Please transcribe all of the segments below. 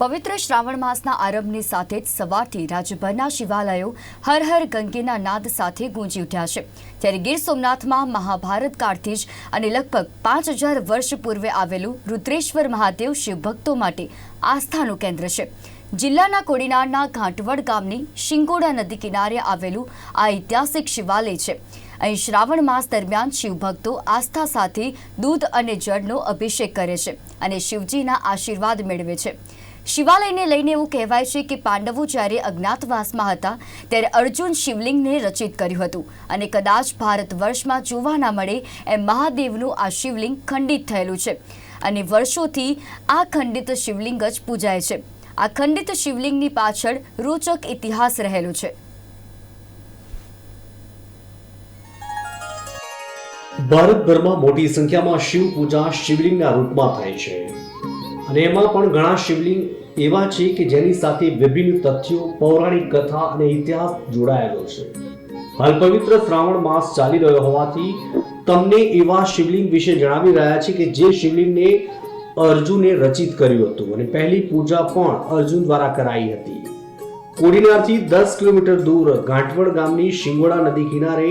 પવિત્ર શ્રાવણ માસના આરંભની સાથે જ સવારથી રાજ્યભરના શિવાલયો હર હર ગંગેના નાદ સાથે ગુંજી ઉઠ્યા છે. ત્યારે ગીર સોમનાથમાં મહાભારત કાળથી જ અને લગભગ પાંચ હજાર વર્ષ પૂર્વે આવેલું રુદ્રેશ્વર મહાદેવ શિવભક્તો માટે આસ્થાનું કેન્દ્ર છે. જિલ્લાના કોડીનારના ઘાંટવડ ગામની શિંગોડા નદી કિનારે આવેલું આ ઐતિહાસિક શિવાલય છે. અહીં શ્રાવણ માસ દરમિયાન શિવભક્તો આસ્થા સાથે દૂધ અને જળનો અભિષેક કરે છે અને શિવજીના આશીર્વાદ મેળવે છે. શિવાલયને લઈને એવું કહેવાય છે કે પાંડવો જ્યારે અજ્ઞાતવાસમાં હતા, ત્યારે અર્જુન શિવલિંગને રચિત કર્યું હતું અને કદાચ ભારત વર્ષમાં જોવા ના મળે એમ મહાદેવનું આ શિવલિંગ ખંડિત થયેલું છે. અને વર્ષોથી આ ખંડિત શિવલિંગ જ પૂજાય છે. આ ખંડિત શિવલિંગની પાછળ રોચક ઇતિહાસ રહેલો છે. ભારતભરમાં મોટી સંખ્યામાં શિવ પૂજા શિવલિંગના રૂપમાં થાય છે. અને એમાં પણ ઘણા શિવલિંગ એવા છે કે જેની સાથે વિભિન્ન તથ્યો, પૌરાણિક કથા અને ઇતિહાસ જોડાયેલો છે. હાલ પવિત્ર શ્રાવણ માસ ચાલી રહ્યો હોવાથી તમને એવા શિવલિંગ વિશે જણાવી રહ્યા છે કે જે શિવલિંગને અર્જુને રચિત કર્યું હતું અને પહેલી પૂજા પણ અર્જુન દ્વારા કરાઈ હતી. કોડીનારથી દસ કિલોમીટર દૂર ગાંઠવડ ગામની શિંગોડા નદી કિનારે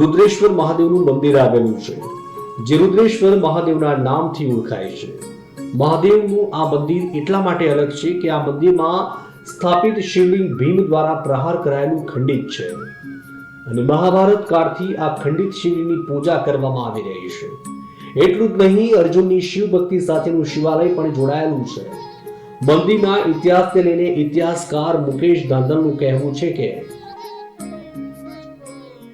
રુદ્રેશ્વર મહાદેવનું મંદિર આવેલું છે, જે રુદ્રેશ્વર મહાદેવના નામથી ઓળખાય છે. મહાદેવનું આ મંદિર એટલા માટે અલગ છે કે આ મંદિરમાં સ્થાપિત શિવલિંગ ભીમ દ્વારા પ્રહાર કરાયેલું ખંડિત છે. અને મહાભારત કાળથી આ ખંડિત શિવલિંગની પૂજા કરવામાં આવી રહી છે. એટલું જ નહીં, અર્જુનની શિવ ભક્તિ સાથેનું શિવાલય પણ જોડાયેલું છે. મંદિરના ઇતિહાસને લઈને ઇતિહાસકાર મુકેશ ધાંધલનું કહેવું છે કે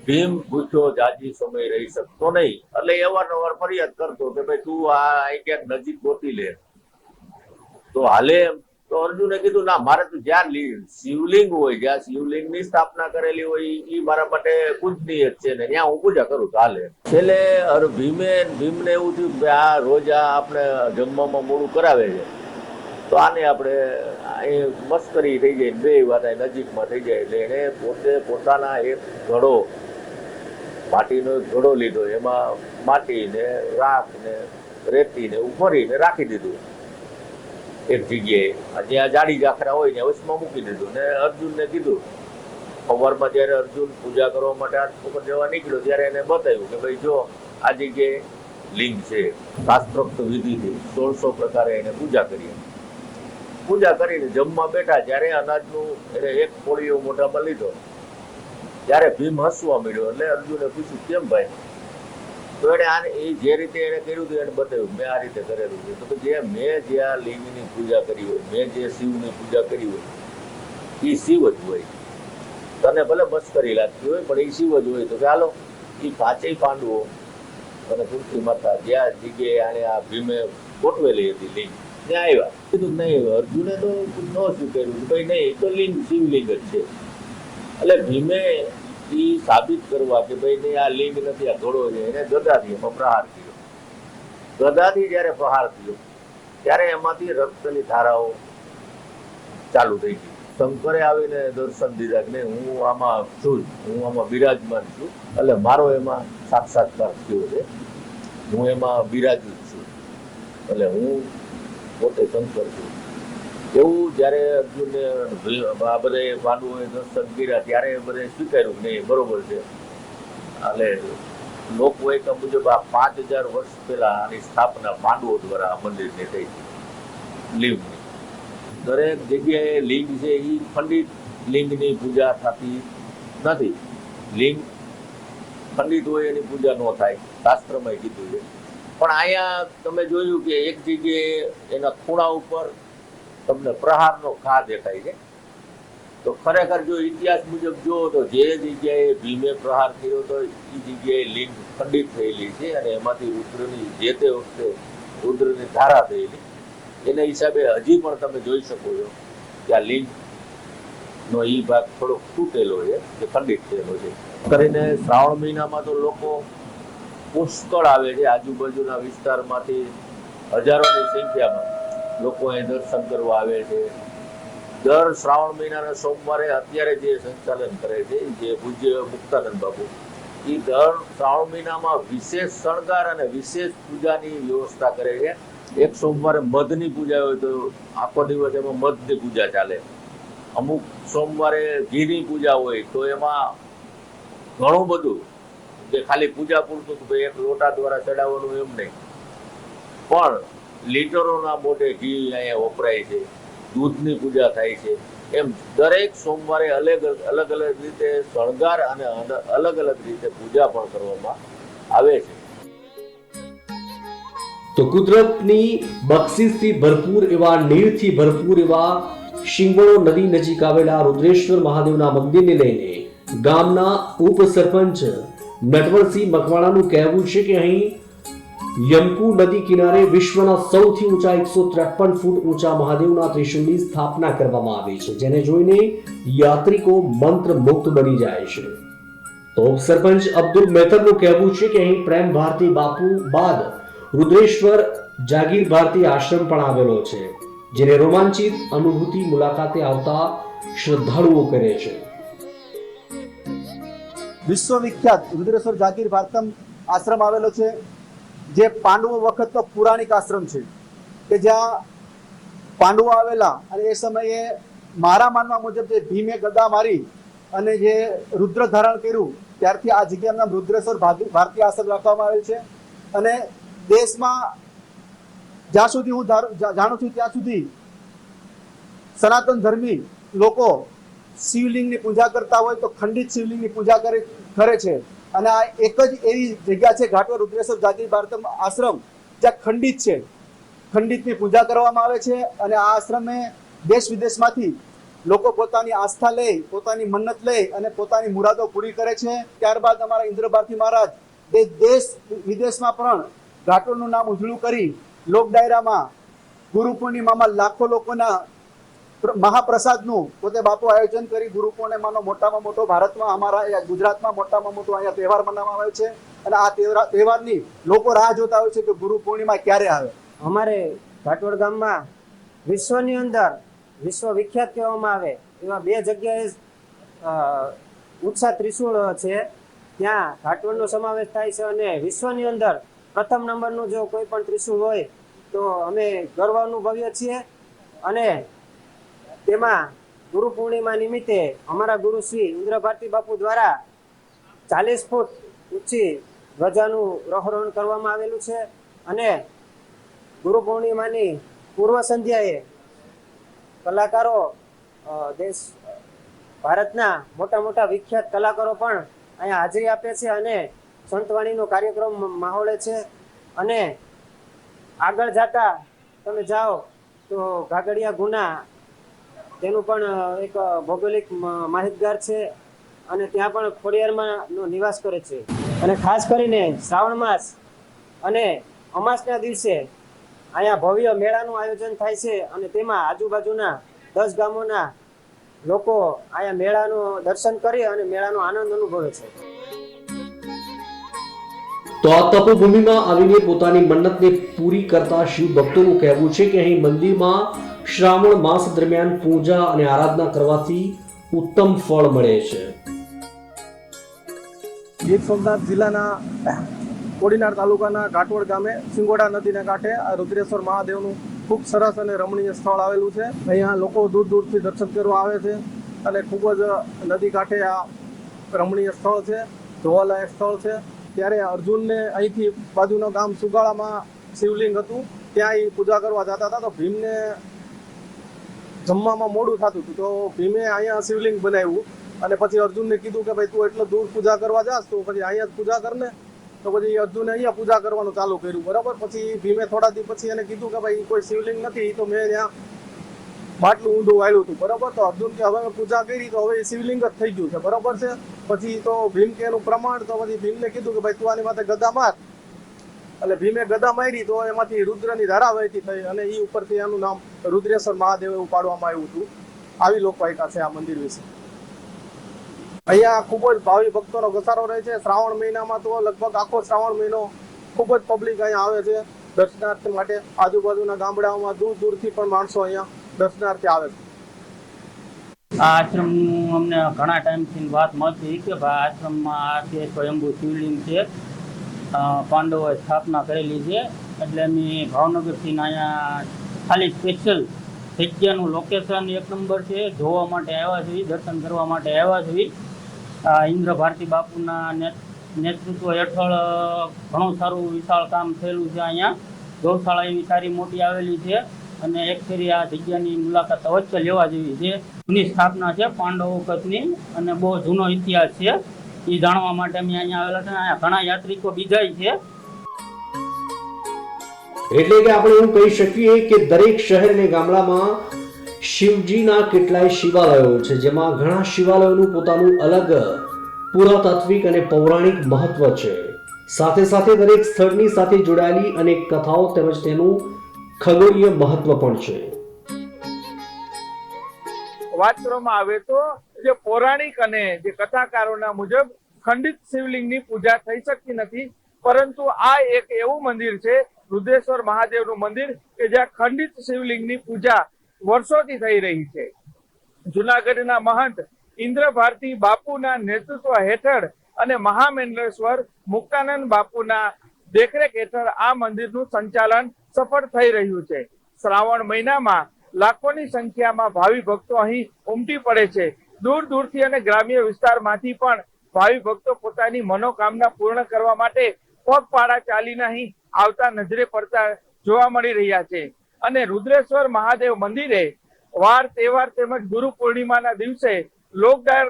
ભીમ ભૂખ્યો જાજી સમય રહી શકતો નહીં. એટલે અવારનવાર ફરિયાદ કરતો કે ભાઈ તું આ ક્યાંક નજીક ગોતી લે. તો હાલે તો અર્જુને કીધું, ના, મારે તો જ્યાં શિવલિંગ હોય, જ્યાં શિવલિંગની સ્થાપના કરેલી હોય એ મારા માટે પૂજનીય છે ને, ત્યાં હું પૂજા કરું તો હાલે. છેલ્લે ભીમે, ભીમને એવું થયું કે આ રોજ આ આપણે જમવામાં મોડું કરાવે છે. તો આને આપણે અહીં મસ્કરી થઈ જાય બે અહીં નજીકમાં થઈ જાય એટલે એણે પોતે પોતાના એક ઘડો માટીનો ઘડો લીધો, એમાં માટીને રાખને રાખ ને રેતી ને ઉભરીને રાખી દીધું. એક જગ્યાએ જ્યાં જાડી જાખરા હોય ને, વચમાં મૂકી દીધું ને અર્જુનને કીધું. સવારમાં જ્યારે અર્જુન પૂજા કરવા માટે હાથ ઉપર જવા નીકળ્યો, ત્યારે એને બતાવ્યું કે ભાઈ જો, આ જગ્યાએ લિંગ છે, શાસ્ત્રોક્ત વિધિથી સોળસો પ્રકારે એને પૂજા કરી પૂજા કરીને જમવા બેઠા, જ્યારે અનાજનું એને એક કોળીઓ મોઢામાં લીધો ત્યારે ભીમ હસવા મળ્યો એટલે અર્જુને પૂછ્યું, કેમ ભાઈ? તો એને આને એ જે રીતે એને કર્યું હતું એને બતાવ્યું, મેં આ રીતે કરેલું છે. તો જે મેં જે આ લિંગની પૂજા કરી હોય, મેં જે શિવની પૂજા કરી હોય એ શિવ જ હોય. તને ભલે મસ્કરી લાગતી હોય, પણ એ શિવ જ હોય. તો હાલો એ પાંચેય પાંડવો અને તુલસી માતા જ્યાં જગ્યાએ આને આ ભીમે ગોઠવેલી હતી લિંગ, ત્યાં આવ્યા. કીધું, નહીં, અર્જુને તો ન સ્વીકાર્યું. ભાઈ નહીં તો લિંગ, શિવલિંગ જ છે. એટલે ભીમે એ સાબિત કરવા કે ભાઈ નહીં, આ લિંગ નથી, આ ઘોડો છે. એને ગદાથી એમાં પ્રહાર કર્યો. ગદાથી જ્યારે પ્રહાર થયો, ત્યારે એમાંથી રક્તની ધારાઓ ચાલુ થઈ ગઈ. શંકરે આવીને દર્શન દીધા કે નહીં, હું આમાં છું હું આમાં બિરાજમાન છું. એટલે મારો એમાં સાક્ષાત્કાર થયો છે. હું એમાં બિરાજું છું. એટલે હું પોતે શંકર છું. એવું જ્યારે અર્જુનને આ બધે પાંડવોએ દર્શન કર્યા, ત્યારે બધે સ્વીકાર્યું નહીં, બરોબર છે. એટલે લોકવાયકા મુજબ આ પાંચ હજાર વર્ષ પહેલા આની સ્થાપના પાંડવો દ્વારા મંદિરની થઈ લિંગની. દરેક જગ્યાએ લિંગ છે એ પંડિત લિંગની પૂજા થતી નથી. લિંગ પંડિત હોય એની પૂજા ન થાય, શાસ્ત્રમાં કીધું છે. પણ અહીંયા તમે જોયું કે એક જગ્યાએ એના ખૂણા ઉપર તમને પ્રહારનો ઘા દેખાય છે. તો ખરેખર જો ઇતિહાસ મુજબ જુઓ તો જે જગ્યાએ ભીમે પ્રહાર કર્યો તો એ જગ્યાએ લિંગ ખંડિત થયેલી છે અને એમાંથી રુદ્રની જે તે વખતે રુદ્રની ધારા થયેલી. એના હિસાબે હજી પણ તમે જોઈ શકો છો કે આ લિંગ નો એ ભાગ થોડો તૂટેલો છે, કે ખંડિત થયેલો છે. કરીને શ્રાવણ મહિનામાં તો લોકો પુષ્કળ આવે છે આજુબાજુના વિસ્તારમાંથી હજારોની સંખ્યામાં. લોકો અહીં દર્શન કરવા આવે છે. દર શ્રાવણ મહિનાના સોમવારે અત્યારે જે સંચાલન કરે છે જે પૂજ્ય મુક્તાનંદ બાપુ એ દર શ્રાવણ મહિનામાં વિશેષ શણગાર અને વિશેષ પૂજાની વ્યવસ્થા કરે છે. એક સોમવારે મધની પૂજા હોય તો આખો દિવસ એમાં મધની પૂજા ચાલે. અમુક સોમવારે ઘીની પૂજા હોય તો એમાં ઘણું બધું, જે ખાલી પૂજા પૂરતું કે ભાઈ એક લોટા દ્વારા ચડાવવાનું એમ નહીં. પણ લીટરોના મોઢે ઘી અહીંયા વપરાય છે, દૂધની પૂજા થાય છે. એમ દરેક સોમવારે અલગ અલગ અલગ રીતે શણગાર અને અલગ અલગ રીતે પૂજા પણ કરવામાં આવે છે. તો કુદરતની બક્ષિસથી ભરપૂર એવા નીરથી ભરપૂર એવા શિંગોળો નદી નજીક આવેલા રુદ્રેશ્વર મહાદેવના મંદિરને લઈને ગામના ઉપસરપંચ નટવરસિંહ મકવાણાનું કહેવું છે કે અહીં યમકુ નદી કિનારે વિશ્વના સૌથી ઊંચા એકસો ત્રેપન ફૂટ ઊંચા મહાદેવના ત્રિશુલની સ્થાપના કરવામાં આવી છે, જેને જોઈને યાત્રિકો મંત્ર મુક્ત બની જાય છે. તો સરપંચ અબ્દુલ મેતરનું કહેવું છે કે અહીં પ્રેમ ભારતી બાપુ બાદ રુદ્રેશ્વર જાગીર ભારતી આશ્રમ પણ આવેલો છે, જેને રોમાંચિત અનુભૂતિ મુલાકાતે આવતા શ્રદ્ધાળુઓ કરે છે. વિશ્વવિખ્યાત રુદ્રેશ્વર જાગીર ભારતમ આશ્રમ આવેલો છે. જે પાંડવો વખતનો પુરાણિક આશ્રમ છે, કે જ્યાં પાંડવો આવેલા અને એ સમયે મારા માનવા મુજબ જે ભીમે ગદા મારી અને જે રુદ્ર ધારણ કર્યું, ત્યારથી આ જગ્યાનું નામ રુદ્રેશ્વર ભારતીય આશ્રમ રાખવામાં આવેલ છે. અને દેશમાં જ્યાં સુધી હું જાણું છું ત્યાં સુધી સનાતન ધર્મી લોકો શિવલિંગની પૂજા કરતા હોય તો ખંડિત શિવલિંગની પૂજા કરે કરે છે. અને આ એક જ એવી જગ્યા છે ઘાટવા રુદ્રેશ્વર જાગીર ભારતમ આશ્રમ, જ્યાં ખંડિત છે. ખંડિતની પૂજા કરવામાં આવે છે અને આ આશ્રમે દેશ વિદેશમાંથી લોકો પોતાની આસ્થા લઈ પોતાની મન્નત લઈ અને પોતાની મુરાદો પૂરી કરે છે. ત્યારબાદ અમારા ઇન્દ્ર ભારતી મહારાજ તે દેશ વિદેશમાં પણ ઘાટોનું નામ ઉજળું કરી લોક ડાયરામાં ગુરુ પૂર્ણિમામાં લાખો લોકોના મહાપ્રસાદનું પોતે બાપુ આયોજન કરી ગુરુ પૂર્ણિમાનો મોટામાં મોટો ભારતમાં અમારા અહીંયા ગુજરાતમાં મોટામાં મોટો અહીંયા તહેવાર મનાવવામાં આવે છે. અને આ તહેવાર તહેવારની લોકો રાહ જોતા હોય છે કે ગુરુ પૂર્ણિમા ક્યારે આવે. અમારે ઘાટવડ ગામમાં વિશ્વની અંદર વિશ્વ વિખ્યાત કહેવામાં આવે એવા બે જગ્યાએ ઉત્સાહ ત્રિશુળ છે. ત્યાં ઘાટવડનો સમાવેશ થાય છે અને વિશ્વની અંદર પ્રથમ નંબરનું જો કોઈ પણ ત્રિશુળ હોય તો અમે ગર્વ અનુભવીએ છીએ. અને તેમાં ગુરુ પૂર્ણિમા નિમિત્તે અમારા ગુરુ શ્રી ઇન્દ્ર ભારતી બાપુ દ્વારા ચાલીસ ફૂટ ઊંચી ધ્વજાનું રોહરોહણ કરવામાં આવેલું છે અને ગુરુ પૂર્ણિમાની પૂર્વ સંધ્યાએ કલાકારો દેશ, ભારતના મોટા મોટા વિખ્યાત કલાકારો પણ અહીંયા હાજરી આપે છે અને સંતવાણીનો કાર્યક્રમ માહોલે છે અને આગળ જતા તમે જાઓ તો ઘાગડિયા ગુના તેનું પણ એક ભૌગોલિક માહિતગાર છે અને ત્યાં પણ ખોડિયારમાં નિવાસ કરે છે. અને ખાસ કરીને શ્રાવણ માસ અને અમાસના દિવસે અહીંયા ભવ્ય મેળાનું આયોજન થાય છે અને તેમાં આજુબાજુના દસ ગામોના લોકો અહીંયા મેળાનું દર્શન કરી અને મેળાનો આનંદ અનુભવે છે. તો આ તપોભૂમિમાં આવીને પોતાની મન્નતને પૂરી કરતા શિવ ભક્તોનું કહેવું છે કે અહીં મંદિરમાં શ્રાવણ માસ દરમિયાન પૂજા અને આરાધના કરવાથી ઉત્તમ ફળ મળે છે. ગીર સોમનાથ જિલ્લાના કોડીનાર તાલુકાના ઘાટવડ ગામે સિંગોડા નદીના કાંઠે આ રુદ્રેશ્વર મહાદેવનું ખૂબ સરસ અને રમણીય સ્થળ આવેલું છે. અહીંયા લોકો દૂર દૂરથી દર્શન કરવા આવે છે અને ખૂબ જ નદી કાંઠે આ રમણીય સ્થળ છે, જોવાલાયક સ્થળ છે. ત્યારે અર્જુનને અહીંથી બાજુનું ગામ સુગાળામાં શિવલિંગ હતું, ત્યાં એ પૂજા કરવા જતા હતા. તો ભીમને જમવામાં મોડું થતું હતું. તો ભીમે અહીંયા શિવલિંગ બનાવ્યું અને પછી અર્જુનને કીધું કે ભાઈ તું એટલો દૂર પૂજા કરવા જાસ, તો પછી અહીંયા જ પૂજા કરને. તો પછી અર્જુને અહીંયા પૂજા કરવાનું ચાલુ કર્યું, બરાબર? પછી ભીમે થોડા દિવસ પછી એને કીધું કે ભાઈ કોઈ શિવલિંગ નથી, તો મેં ત્યાં બાટલું ઊંધું વાળ્યું હતું, બરાબર? તો અર્જુન કે હવે પૂજા કરી, તો હવે એ શિવલિંગ જ થઈ ગયું છે, બરાબર છે? પછી તો ભીમ કે એનું પ્રમાણ, તો પછી ભીમને કીધું કે ભાઈ તું આની માથે ગદા માર. એટલે ભીમે ગદા મારી, તો એમાંથી રુદ્રની ધારા વહેતી થઈ અને એ ઉપરથી એનું નામ રુદ્રેશ્વર મહાદેવ ઉપાડવામાં આવ્યું હતું. આવી લોકવાયકા છે આ મંદિર વિશે. અહીંયા ખૂબ જ ભાવિ ભક્તોનો ઘસારો રહે છે. શ્રાવણ મહિનામાં તો લગભગ આખો શ્રાવણ મહિનો ખૂબ જ પબ્લિક અહીંયા આવે છે. દર્શનાર્થી માટે આજુબાજુના ગામડાઓમાં દૂર દૂરથી પણ માણસો અહીંયા દર્શનાર્થી આવે છે. આ આશ્રમનું અમને ઘણા ટાઈમથી વાત મળતી કે ભાઈ આશ્રમમાં આ છે સ્વયંભૂ શિવલિંગ છે. પાંડવોએ સ્થાપના કરેલી છે. એટલે અમે ભાવનગરથી અહીંયા ખાલી સ્પેશિયલ જગ્યાનું લોકેશન એક નંબર છે. જોવા માટે આવ્યા છીએ, દર્શન કરવા માટે આવ્યા છીએ. ઇન્દ્ર ભારતી બાપુના નેત- નેતૃત્વ હેઠળ ઘણું સારું વિશાળ કામ થયેલું છે અહીંયા. ગૌશાળા એવી સારી મોટી આવેલી છે અને એક ફેરી આ જગ્યાની મુલાકાત અવશ્ય લેવા જેવી છે. જૂની સ્થાપના છે પાંડવો કચ્છની અને બહુ જૂનો ઇતિહાસ છે. એ જાણવા માટે અમે અહીંયા આવેલા છે. અહીંયા ઘણા યાત્રિકો બીજાય છે. એટલે કે આપણે એવું કહી શકીએ કે દરેક શહેર ને ગામડામાં શિવજીના કેટલાય શિવાલયો છે, જેમાં ઘણા શિવાલયોનું પોતાનું અલગ પુરાતાત્વિક અને પૌરાણિક મહત્વ છે. સાથે સાથે દરેક સ્થળની સાથે જોડાયેલી અનેક કથાઓ તેમજ તેનું ખગોળીય મહત્વ પણ છે. વાત કરવામાં આવે તો જે પૌરાણિક અને જે કથાકારોના મુજબ ખંડિત શિવલિંગની પૂજા થઈ શકતી નથી, પરંતુ આ એક એવું મંદિર છે રુદ્રેશ્વર મહાદેવનું મંદિર કે જ્યાં ખંડિત શિવલિંગની પૂજા વર્ષોથી થઈ રહી છે. જુનાગઢના મહંત ઇન્દ્ર ભારતી બાપુના નેતૃત્વ હેઠળ અને મહામેન્દ્રેશ્વર મુક્તાનંદ બાપુના દેખરેખ હેઠળ આ મંદિરનું સંચાલન સફળ થઈ રહ્યું છે. શ્રાવણ મહિનામાં લાખોની સંખ્યામાં ભાવિ ભક્તો અહીં ઉમટી પડે છે. દૂર દૂરથી અને ગ્રામ્ય વિસ્તારમાંથી પણ ભાવિ ભક્તો પોતાની મનોકામના પૂર્ણ કરવા માટે પગપાળા ચાલીને અહીં આવતા નજરે પડતા જોવા મળી રહ્યા છે. અને રુદ્રેશ્વર મહાદેવ મંદિરે વાર તહેવાર તેમજ ગુરુ પૂર્ણિમાના દિવસે લોકડાયર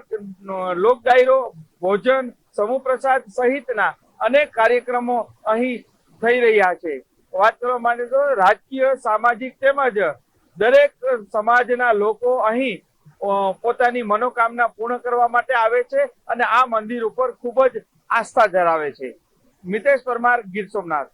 લોકડાયરો ભોજન સમૂહ પ્રસાદ સહિતના અનેક કાર્યક્રમો અહીં થઈ રહ્યા છે. વાત કરવા માટે તો રાજકીય, સામાજિક તેમજ દરેક સમાજના લોકો અહીં પોતાની મનોકામના પૂર્ણ કરવા માટે આવે છે અને આ મંદિર ઉપર ખૂબ જ આસ્થા ધરાવે છે. મિતેશ પરમાર, ગીર સોમનાથ.